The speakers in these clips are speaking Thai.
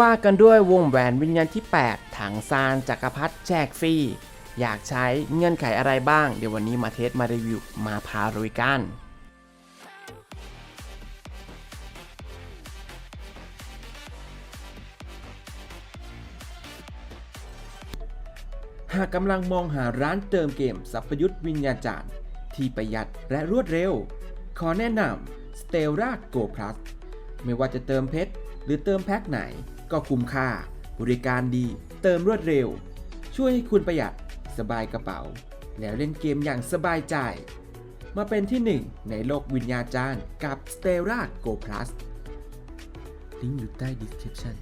ว่ากันด้วยวงแหวนวิญญาณที่ 8 ถังซานจักรพรรดิแจกฟรี อยากใช้เงื่อนไขอะไรบ้าง เดี๋ยววันนี้มาเทสมารีวิว มาพารุยกันหากกำลังมองหาร้านเติมเกมสัพพยุทธวิญญาจารย์ ที่ประหยัดและรวดเร็ว ขอแนะนำ Stella Go Plus ไม่ว่าจะเติมเพชร หรือเติมแพ็คไหนก็คุ้มค่า บริการดี เติมรวดเร็ว ช่วยให้คุณประหยัดสบายกระเป๋า แล้วเล่นเกมอย่างสบายใจ มาเป็นที่หนึ่งในโลกวิญญาจารย์กับ Stella Go Plus ลิงก์อยู่ใต้ description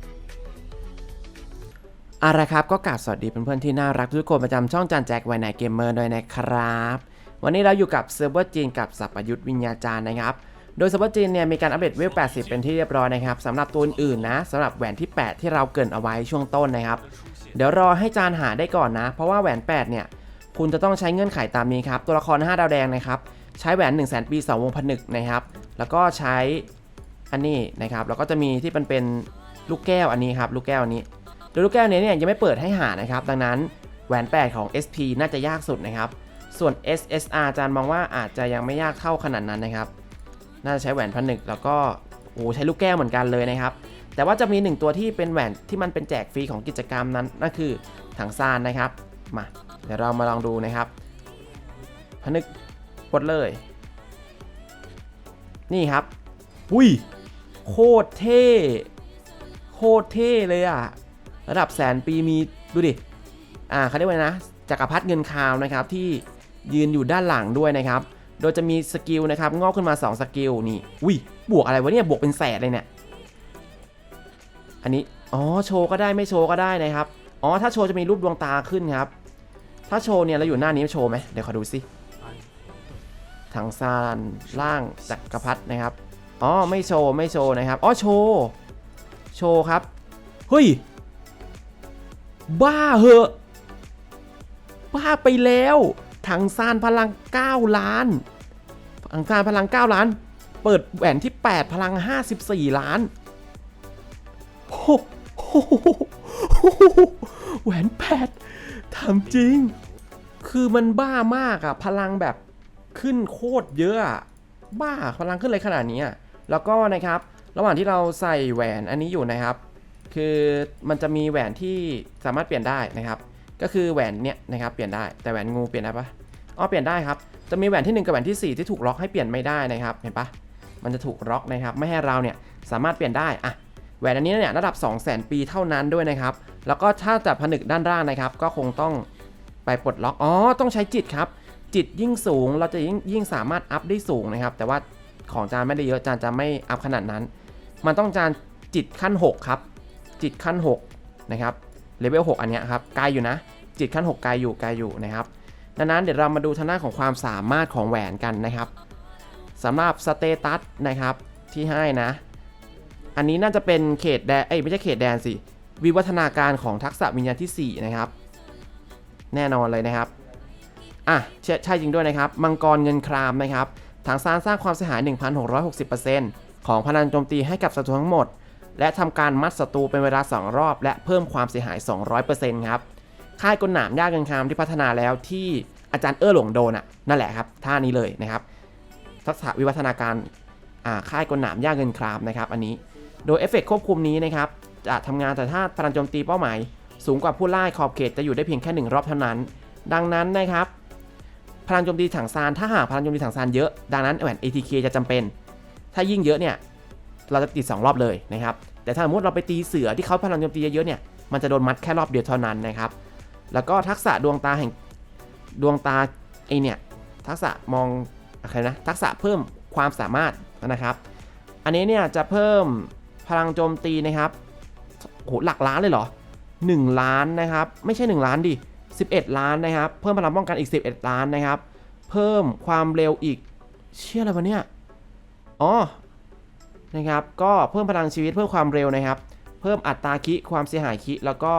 อาละครับก็กราบสวัสดีเพื่อนๆที่น่ารักทุกคนประจำช่องจานแจ็คไวไนเกมเมอร์ด้วยนะครับ วันนี้เราอยู่กับเซิร์ฟเวอร์จีนกับสัพยุทธวิญญาจารย์นะครับ โดยซิร์ฟเวอร์จีนเนี่ยมีการอัปเดตเวล 80 เป็นที่เรียบร้อยนะครับสำหรับตัวอื่นๆนะสำหรับแหวนที่ 8 ที่เราเกินเอาไว้ช่วงต้นนะครับ เดี๋ยวรอให้จานหาได้ก่อนนะ เพราะว่าแหวน 8 เนี่ยคุณจะต้องใช้เงื่อนไขตามนี้ครับ ตัวละคร 5 ดาวแดงนะครับ ใช้แหวน 1 0 0 0 0แปี 2 วงผนึกนะครับ แล้วก็ใช้อันนี้นะครับ แล้วก็จะมีที่มันเป็นลูกแก้วอันนี้ครับ ลูกแก้วอันนี้ โดยลูกแก้วนี้เนี่ยยังไม่เปิดให้หานะครับ ดังนั้นแหวน 8 ของ SP น่าจะยากสุดนะครับ ส่วน SSR อาจารย์มองว่าอาจจะยังไม่ยากเท่าขนาดนั้นนะครับ น่าจะใช้แหวนผนึกแล้วก็โอ้ใช้ลูกแก้วเหมือนกันเลยนะครับ แต่ว่าจะมีหนึ่งตัวที่เป็นแหวนที่มันเป็นแจกฟรีของกิจกรรมนั้นนั่นคือถังซานนะครับ มาเดี๋ยวเรามาลองดูนะครับผนึกกดเลย นี่ครับ อุ้ย โคตรเท่ โคตรเท่เลยอะระดับแสนปีมีดูดิ อ่าเขาเรียกว่าไงนะจักรพรรดิเงินคาวนะครับที่ยืนอยู่ด้านหลังด้วยนะครับ โดยจะมีสกิลนะครับงอกขึ้นมา 2 สกิลนี่อุ้ยบวกอะไรวะเนี่ยบวกเป็นแสนเลยเนี่ยอันนี้อ๋อโชว์ก็ได้ไม่โชว์ก็ได้นะครับอ๋อถ้าโชว์จะมีรูปดวงตาขึ้นครับ ถ้าโชว์เนี่ยเราอยู่หน้านี้โชว์ไหมเดี๋ยวขอดูสิทางซานล่างจักรพรรดินะครับอ๋อไม่โชว์ไม่โชว์นะครับอ๋อโชว์โชว์ครับเฮ้ยบ้าเหอะบ้าไปแล้วถังซานพลัง 9 ล้าน ถังซานพลัง 9 ล้าน เปิดแหวนที่ 8 พลัง 54 ล้านโอ้โหแหวน8ทำจริง คือมันบ้ามากอะพลังแบบขึ้นโคตรเยอะอะบ้าพลังขึ้นเลยขนาดนี้อะแล้วก็นะครับ ระหว่างที่เราใส่แหวนอันนี้อยู่นะครับ คือมันจะมีแหวนที่สามารถเปลี่ยนได้นะครับ ก็คือแหวนเนี้ยนะครับเปลี่ยนได้แต่แหวนงูเปลี่ยนได้ปะ อ๋อเปลี่ยนได้ครับ จะมีแหวนที่ 1 กับแหวนที่ 4 ที่ถูกล็อกให้เปลี่ยนไม่ได้นะครับ เห็นปะมันจะถูกล็อกนะครับ ไม่ให้เราเนี่ยสามารถเปลี่ยนได้อะแหวนอันนี้เนี่ยระดับ 2 0 0 0 0 0 ปีเท่านั้นด้วยนะครับ แล้วก็ถ้าจับผนึกด้านล่างนะครับ ก็คงต้องไปปลดล็อก อ๋อ ต้องใช้จิตครับ จิตยิ่งสูง เราจะยิ่งยิ่งสามารถอัพได้สูงนะครับ แต่ว่าของจานไม่ได้เยอะ จานจะไม่อัพขนาดนั้น มันต้องจานจิตขั้น 6 ครับ จิตขั้น 6 นะครับ เลเวล 6 อันเนี้ยครับ ไกลอยู่นะ จิตขั้น 6 ไกลอยู่ ไกลอยู่นะครับ ดังนั้นเดี๋ยวเรามาดูทางด้านของความสามารถของแหวนกันนะครับสำหรับสเตตัสนะครับที่ให้นะ อันนี้น่าจะเป็นเขตแดนเอ้ยไม่ใช่เขตแดนสิ วิวัฒนาการของทักษะวิญญาณที่ 4 นะครับ แน่นอนเลยนะครับอะใช่ใช่จริงด้วยนะครับ มังกรเงินครามนะครับทางสร้างสร้างความเสียหาย 1,660%ของพลังโจมตีให้กับศัตรูทั้งหมด และทำการมัดศัตรูเป็นเวลา 2 รอบ และเพิ่มความเสียหาย 200%ครับ ค่ายกลหนามยากเงินครามที่พัฒนาแล้วที่อาจารย์เอ้อหลงโดนอะนั่นแหละครับท่านี้เลยนะครับทักษะวิวัฒนาการค่ายกลหนามยากเงินครามนะครับอันนี้โดยเอฟเฟกควบคุมนี้นะครับจะทำงานแต่ถ้าพลังโจมตีเป้าหมาย สูงกว่าผู้ล่าขอบเขตจะอยู่ได้เพียงแค่หนึ่งรอบเท่านั้น ดังนั้นนะครับพลังโจมตีถังซานถ้าหากพลังโจมตีถังซานเยอะดังนั้นแหวน ATK จะจำเป็น ถ้ายิ่งเยอะเนี่ยเราจะติด 2 รอบเลยนะครับแต่ถ้าสมมติเราไปตีเสือที่เขาพลังโจมตีเยอะๆเนี่ยมันจะโดนมัดแค่รอบเดียวเท่านั้นนะครับ แล้วก็ทักษะดวงตาแห่งดวงตาไอเนี่ยทักษะมองอะไรนะทักษะเพิ่มความสามารถนะครับ อันนี้เนี่ยจะเพิ่มพลังโจมตีนะครับโหหลักล้านเลยเหรอ 1 ล้านนะครับ ไม่ใช่ 1 ล้านดิ 11 ล้านนะครับ เพิ่มพลังป้องกันอีก 11 ล้านนะครับ เพิ่มความเร็วอีก เชื่ออะไรวะเนี่ย อ๋อ นะครับ ก็เพิ่มพลังชีวิตเพิ่มความเร็วนะครับ เพิ่มอัตราคิความเสียหายคิแล้วก็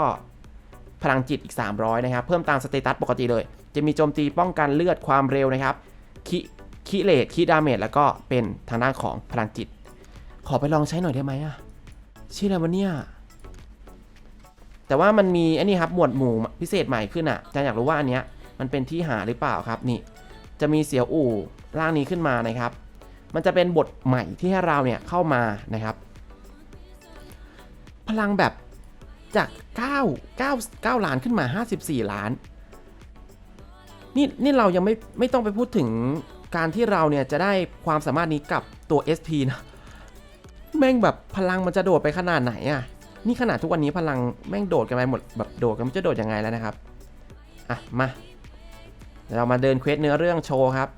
พลังจิตอีก 300 นะครับ เพิ่มตามสเตตัสปกติเลย จะมีโจมตีป้องกันเลือดความเร็วนะครับคิคิเลตคิดาเมจแล้วก็เป็นทางด้านของพลังจิต ขอไปลองใช้หน่อยได้ไหมอะชื่ออะไรวะเนี่ย แต่ว่ามันมีอันนี้ครับหมวดหมู่พิเศษใหม่ขึ้นอะอาจารย์อยากรู้ว่าอันเนี้ยมันเป็นที่หาหรือเปล่าครับนี่ จะมีเสียวอู่ร่างนี้ขึ้นมานะครับ มันจะเป็นบทใหม่ที่ให้เราเนี่ยเข้ามานะครับ พลังแบบ จาก 9 9 9 ล้านขึ้นมา 54 ล้าน นี่นี่เรายังไม่ไม่ต้องไปพูดถึงการที่เราเนี่ยจะได้ความสามารถนี้กับตัว SP นะ แม่งแบบพลังมันจะโดดไปขนาดไหนอะนี่ขนาดทุกวันนี้พลังแม่งโดดกันไปหมดแบบโดดกันมันจะโดดยังไงแล้วนะครับ อะมาเดี๋ยวเรามาเดินเควสเนื้อเรื่องโชว์ครับ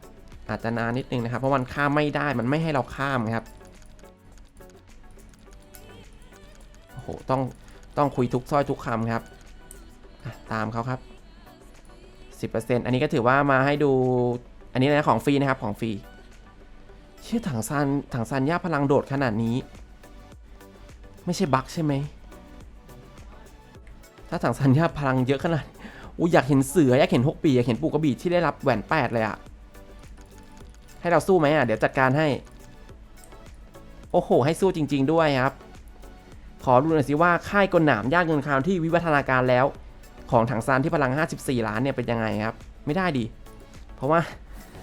อาจจะนานนิดนึงนะครับ เพราะมันข้ามไม่ได้มันไม่ให้เราข้ามครับโอ้โหต้อง ต้องคุยทุกซ้อยทุกคำครับ ตามเขาครับ 10%อันนี้ก็ถือว่ามาให้ดู อันนี้นะของฟรีนะครับของฟรี เชื่อถังซานถังซานย่าพลังโดดขนาดนี้ ไม่ใช่บั๊กใช่ไหม ถ้าถังซานย่าพลังเยอะขนาดอูอยากเห็นเสืออยากเห็นหกปีอยากเห็นปูกระบี่ที่ได้รับแหวนแปดเลยอะให้เราสู้ไหมอะเดี๋ยวจัดการให้ โอ้โห ให้สู้จริง ๆ ด้วยครับ ขอดูหน่อยสิว่าค่ายกลหนามย่านเงินคราวที่วิวัฒนาการแล้ว ของถังซานที่พลัง 54 ล้านเนี่ยเป็นยังไงครับ ไม่ได้ดิ เพราะว่า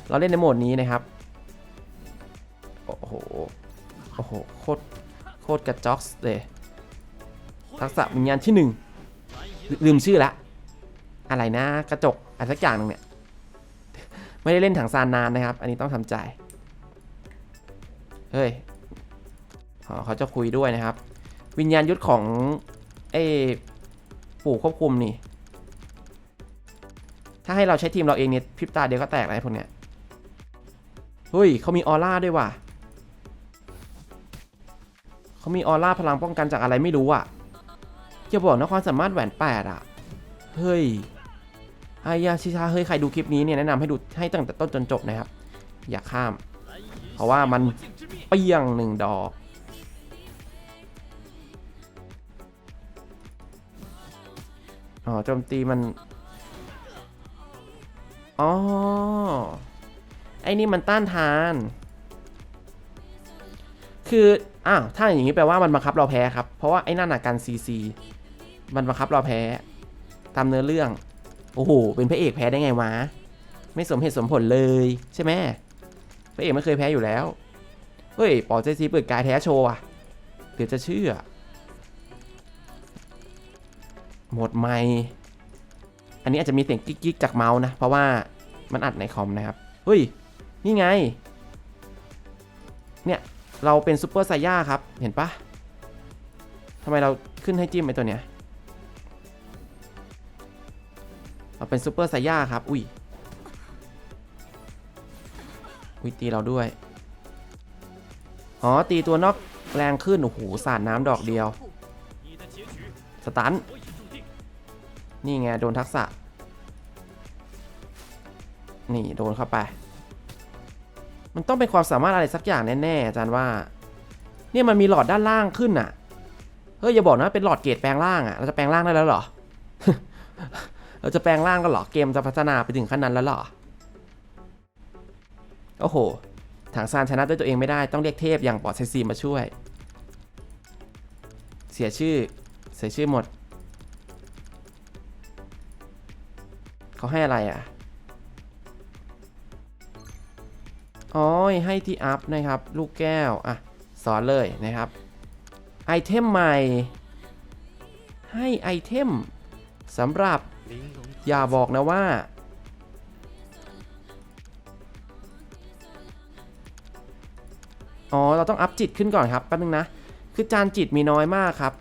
เราเล่นในโหมดนี้นะครับ โอ้โห โอ้โห โคตร โคตรกระจอกเลย ทักษะวิญญาณที่หนึ่ง ลืมชื่อละ อะไรนะ กระจกอะไรสักอย่างหนึ่งเนี่ย ไม่ได้เล่นถังซานนานนะครับ อันนี้ต้องทำใจ เฮ้ยเขาจะคุยด้วยนะครับ วิญญาณยุทธของเอปู่ควบคุมนี่ ถ้าให้เราใช้ทีมเราเองเนี่ยพริบตาเดียวก็แตกอะไรพวกเนี้ยเฮ้ยเขามีออร่าด้วยว่ะเขามีออร่าพลังป้องกันจากอะไรไม่รู้อะจะบอกนะความสามารถแหวนแปดอะ เฮ้ยไอยาชิชาเฮ้ยใครดูคลิปนี้เนี่ยแนะนำให้ดูให้ตั้งแต่ต้นจนจบนะครับ อย่าข้าม เพราะว่ามันเปี้ยงหนึ่งดอก อ๋อโจมตีมัน อ๋อ ไอ้นี่มันต้านทาน คืออ้าวถ้าอย่างนี้แปลว่ามันบังคับเราแพ้ครับ เพราะว่าไอ้นั่นน่ะกันซีซีมันบังคับเราแพ้ตามเนื้อเรื่อง โอ้โห เป็นพระเอกแพ้ได้ไงวะ ไม่สมเหตุสมผลเลยใช่ไหมพระเอกไม่เคยแพ้อยู่แล้ว เฮ้ยปอเจซีเปิดกายแท้โชว์อะเดี๋ยวจะเชื่อ หมดไม่อันนี้อาจจะมีเสียงกิ๊กๆจากเมาส์นะ เพราะว่ามันอัดในคอมนะครับเฮ้ย นี่ไง เนี่ย เราเป็นซูเปอร์ไซย่าครับ เห็นปะทำไมเราขึ้นให้จิ้มไอตัวเนี้ย เราเป็นซูเปอร์ไซย่าครับ อุ้ย อุ้ยตีเราด้วย อ๋อ ตีตัวนอกแรงขึ้น โอ้โห สาดน้ำดอกเดียว สตัน นี่ไง โดนทักษะ นี่โดนเข้าไป มันต้องเป็นความสามารถอะไรสักอย่างแน่ๆอาจารย์ว่า เนี่ยมันมีหลอดด้านล่างขึ้นอะ เฮ้ยอย่าบอกนะเป็นหลอดเกรดแปลงร่างอะ เราจะแปลงร่างได้แล้วเหรอ เราจะแปลงร่างกันเหรอ เกมจะพัฒนาไปถึงขั้นนั้นแล้วเหรอ โอ้โหถังซานชนะด้วยตัวเองไม่ได้ต้องเรียกเทพอย่างปอดไซซีมาช่วย เสียชื่อ เสียชื่อหมด เขาให้อะไรอะอ๋อให้ที่อัพนะครับ ลูกแก้ว อะ สอนเลยนะครับ ไอเทมใหม่ ให้ไอเทมสำหรับอย่าบอกนะว่า อ๋อ เราต้องอัพจิตขึ้นก่อนครับ แป๊บนึงนะ คือจานจิตมีน้อยมากครับ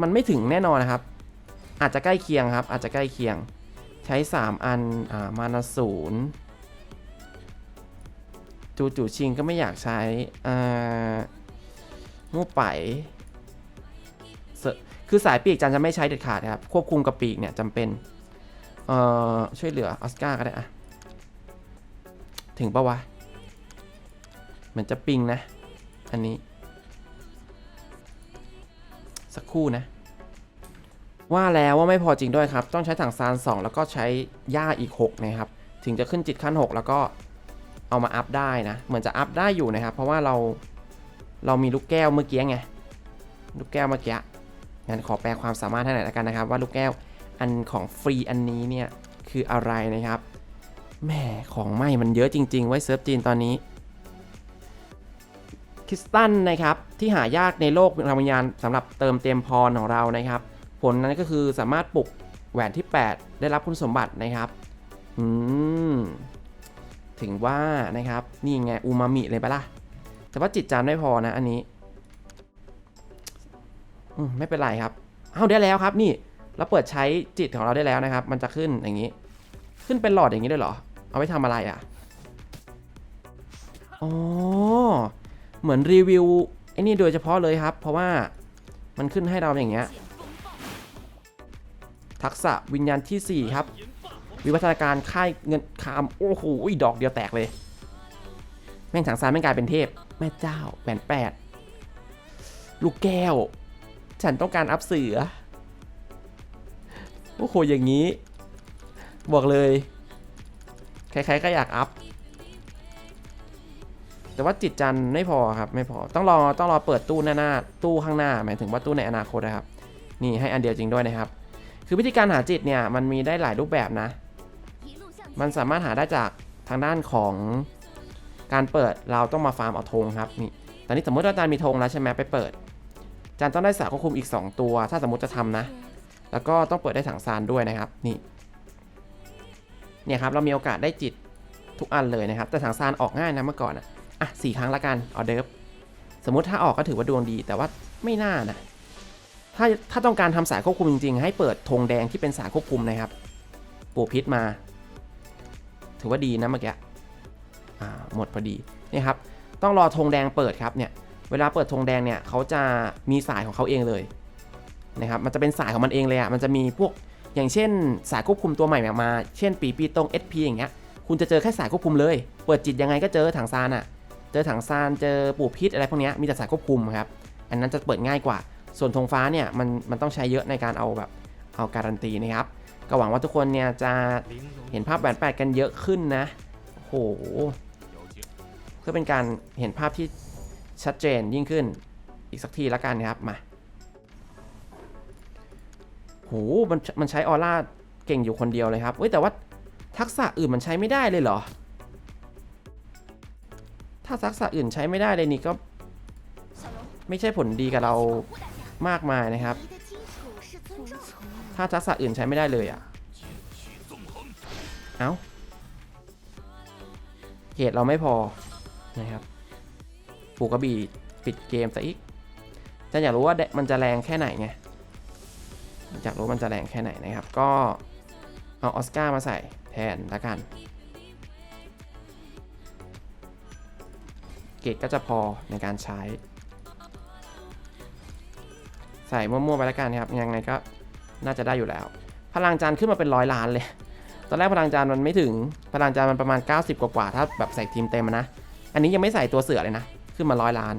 มันไม่ถึงแน่นอนนะครับ อาจจะใกล้เคียงครับ อาจจะใกล้เคียง ช้ 3 อันอ่ามานาศูนย์จูจูชิงก็ไม่อยากใช้อ่ามู่ไปคือสายปีกจันจะไม่ใช้เด็ดขาดครับ ควบคุมกับปีกเนี่ยจำเป็นเอ่อช่วยเหลือออสการ์ก็ได้อะถึงปะวะ เหมือนจะปิงนะ อันนี้ สักครู่นะ ว่าแล้วว่าไม่พอจริงด้วยครับ ต้องใช้ถังซาน 2 แล้วก็ใช้ย่าอีก 6 นะครับ ถึงจะขึ้นจิตขั้น 6 แล้วก็เอามาอัพได้นะ เหมือนจะอัพได้อยู่นะครับ เพราะว่าเราเรามีลูกแก้วเมื่อกี้ไง ลูกแก้วเมื่อกี้ งั้นขอแปลความสามารถให้หน่อยละกันนะครับ ว่าลูกแก้วอันของฟรีอันนี้เนี่ยคืออะไรนะครับ แหมของใหม่มันเยอะจริง ๆ ไว้เซิร์ฟจีนตอนนี้คริสตันนะครับที่หายากในโลกพลังวิญญาณสำหรับเติมเต็มพรของเรานะครับ ผลนั้นก็คือสามารถปลุกแหวนที่ 8 ได้รับคุณสมบัตินะครับ อืม ถึงว่านะครับ นี่ไงอูมามิเลยปะล่ะ แต่ว่าจิตจานไม่พอนะอันนี้อืมไม่เป็นไรครับ เอาได้แล้วครับ นี่เราเปิดใช้จิตของเราได้แล้วนะครับ มันจะขึ้นอย่างนี้ ขึ้นเป็นหลอดอย่างนี้ด้วยเหรอ เอาไว้ทำอะไรอะ อ๋อ เหมือนรีวิวไอ้นี่โดยเฉพาะเลยครับ เพราะว่ามันขึ้นให้เราอย่างเงี้ย ทักษะวิญญาณทีสี่ 4 ครับ วิวัฒนาการค่ายเงินคาม โอ้โหดอกเดียวแตกเลย แม่งถังซานแม่งกลายเป็นเทพ แม่เจ้าแหวนแปดลูกแก้ว ฉันต้องการอัพเสือ โอ้โห อย่างนี้ บอกเลย ใครๆก็อยากอัพ แต่ว่าจิตจันทร์ไม่พอครับ ไม่พอ ต้องรอ ต้องรอเปิดตู้หน้าหน้า ตู้ข้างหน้า หมายถึงว่าตู้ในอนาคตนะครับ นี่ให้อันเดียวจริงด้วยนะครับ คือวิธีการหาจิตเนี่ยมันมีได้หลายรูปแบบนะ มันสามารถหาได้จากทางด้านของการเปิดเราต้องมาฟาร์มเอาธงครับนี่ตอนนี้สมมติว่าอาจารย์มีธงแล้วใช่ไหมไปเปิดอาจารย์ต้องได้สาควบคุมอีก 2 ตัว ถ้าสมมติจะทำนะ แล้วก็ต้องเปิดได้ถังซานด้วยนะครับนี่เนี่ยครับเรามีโอกาสได้จิตทุกอันเลยนะครับ แต่ถังซานออกง่ายนะเมื่อก่อนอะอะสี่ครั้งละกันออเดิร์ฟสมมติถ้าออกก็ถือว่าดวงดี แต่ว่าไม่น่านะ ถ้าถ้าต้องการทำสายควบคุมจริงๆ ให้เปิดธงแดงที่เป็นสายควบคุมนะครับปูพิษมา ถือว่าดีนะเมื่อกี้หมดพอดีนี่ครับต้องรอธงแดงเปิดครับเนี่ยเวลาเปิดธงแดงเนี่ยเขาจะมีสายของเขาเองเลยนะครับมันจะเป็นสายของมันเองเลยอะ่ะมันจะมีพวกอย่างเช่น สายควบคุมตัวใหม่มา เช่นปีปีตรง SP อย่างเงี้ยคุณจะเจอแค่สายควบคุมเลย เปิดจิตยังไงก็เจอถังซานอะ่ะเจอถังซานเจอปู่พิษอะไรพวกเนี้ยมีแต่สายควบคุมครับอันนั้นจะเปิดง่ายกว่า ส่วนธงฟ้าเนี่ยมันมันต้องใช้เยอะในการเอาแบบเอาการันตีนะครับ ก็หวังว่าทุกคนเนี่ยจะเห็นภาพแหวนแปดกันเยอะขึ้นนะโอ้โหเพื่อเป็นการเห็นภาพที่ชัดเจนยิ่งขึ้นอีกสักทีละกันนะครับมาโหมันมันใช้ออร่าเก่งอยู่คนเดียวเลยครับเว้ยแต่ว่าทักษะอื่นมันใช้ไม่ได้เลยเหรอ ถ้าทักษะอื่นใช้ไม่ได้เลยนี่ก็ ไม่ใช่ผลดีกับเรา มากมายนะครับ ถ้าทักษะอื่นใช้ไม่ได้เลยอะ เอ้าเกรดเราไม่พอนะครับปูกระบี่ปิดเกมซะอีกจะอยากรู้ว่ามันจะแรงแค่ไหนไงอยากรู้มันจะแรงแค่ไหนนะครับ ก็เอาออสการ์มาใส่แทนละกัน เกรดก็จะพอในการใช้ ใส่มั่วๆไปแล้วกันครับ ยังไงก็น่าจะได้อยู่แล้ว พลังจานขึ้นมาเป็นร้อยล้านเลย ตอนแรกพลังจานมันไม่ถึง พลังจานมันประมาณ 90 กว่าๆถ้าแบบใส่ทีมเต็มนะ อันนี้ยังไม่ใส่ตัวเสือเลยนะ ขึ้นมาร้อยล้าน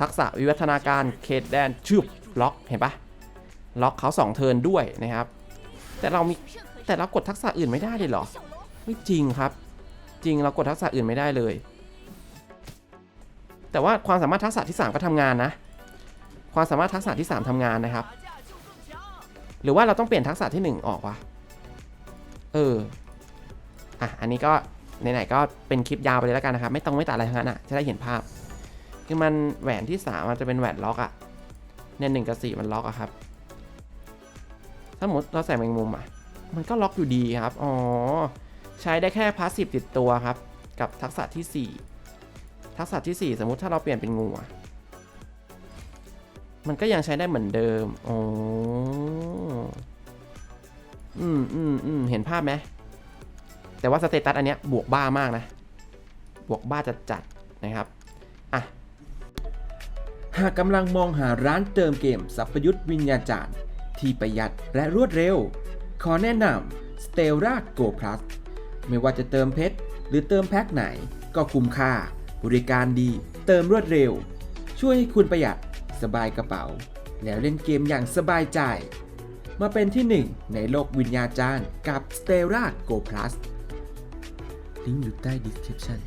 ทักษะวิวัฒนาการเคดแดนชืบล็อกเห็นปะล็อกเขา2เทิร์นด้วยนะครับ แต่เรามีแต่เรากดทักษะอื่นไม่ได้เลยเหรอ ไม่จริงครับ จริงเรากดทักษะอื่นไม่ได้เลย แต่ว่าความสามารถทักษะที่ 3 ก็ทำงานนะ ความสามารถทักษะที่ 3ทำงานนะครับ หรือว่าเราต้องเปลี่ยนทักษะที่ 1 ออกวะเอออะอันนี้ก็ไหนๆก็เป็นคลิปยาวไปเลยแล้วกันนะครับ ไม่ต้องไม่ตัดอะไรทั้งนั้นอะจะได้เห็นภาพ คือมันแหวนที่ 3 มันจะเป็นแหวนล็อกอะเนี่ยหนึ่งกับสี่มันล็อกอะครับถ้าสมมติเราใส่แมงมุมอะมันก็ล็อกอยู่ดีครับ อ๋อ ใช้ได้แค่พาสซีฟติดตัวครับ กับทักษะที่ 4 ทักษะที่ 4 สมมุติถ้าเราเปลี่ยนเป็นงูอะ มันก็ยังใช้ได้เหมือนเดิมอ๋ออืมอืมอืมเห็นภาพไหม แต่ว่าสเตตัสอันเนี้ยบวกบ้ามากนะ บวกบ้าจัดจัดนะครับ อะ หากกำลังมองหาร้านเติมเกมสัพยุทธ์วิญญาจารย์ ที่ประหยัดและรวดเร็ว ขอแนะนำ Stella Go Plus ไม่ว่าจะเติมเพชรหรือเติมแพ็คไหน ก็คุ้มค่า บริการดี เติมรวดเร็ว ช่วยให้คุณประหยัด สบายกระเป๋า แล้วเล่นเกมอย่างสบายใจ มาเป็นที่หนึ่งในโลกวิญญาจารย์กับ Stella Go Plus ลิงก์อยู่ใต้ description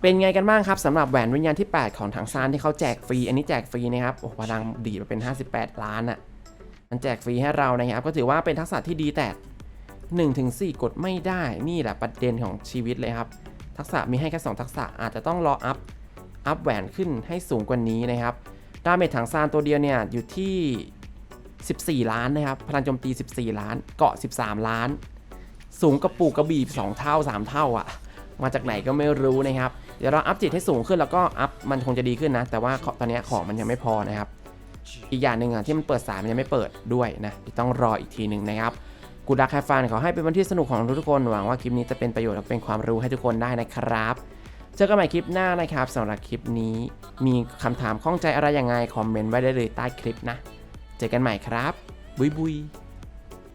เป็นไงกันบ้างครับสำหรับแหวนวิญญาณที่ 8 ของถังซานที่เขาแจกฟรี อันนี้แจกฟรีนะครับโอ้พลังดีมาเป็น 58 ล้านอะ่ะมันแจกฟรีให้เรานะครับ ก็ถือว่าเป็นทักษะที่ดีแต่1-4 กดไม่ได้นี่แหละประเด็นของชีวิตเลยครับ ทักษะมีให้แค่2ทักษะอาจจะต้องรออัพ อัพแหวนขึ้นให้สูงกว่านี้นะครับดาเมจถังซานตัวเดียวเนี่ยอยู่ที่ 14 ล้านนะครับ พลังโจมตี 14 ล้าน เกาะ 13 ล้าน สูงกระปูกระบี่2เท่า 3 เท่าอะ่ะ มาจากไหนก็ไม่รู้นะครับ เดี๋ยวเราอัพจิตให้สูงขึ้นแล้วก็อัพมันคงจะดีขึ้นนะ แต่ว่าตอนนี้ของมันยังไม่พอนะครับ อีกอย่างหนึ่งอะที่มันเปิดสายมันยังไม่เปิดด้วยนะต้องรออีกทีหนึ่งนะครับกูดักแคฟานขอให้เป็นวันที่สนุกของทุกคนหวังว่าคลิปนี้จะเป็นประโยชน์และเป็นความรู้ให้ทุกคนได้นะครับ เจอกันใหม่คลิปหน้านะครับสำหรับคลิปนี้ มีคำถามข้องใจอะไรยังไงคอมเมนต์ไว้ได้เลยใต้คลิปนะ เจอกันใหม่ครับ บุยบุย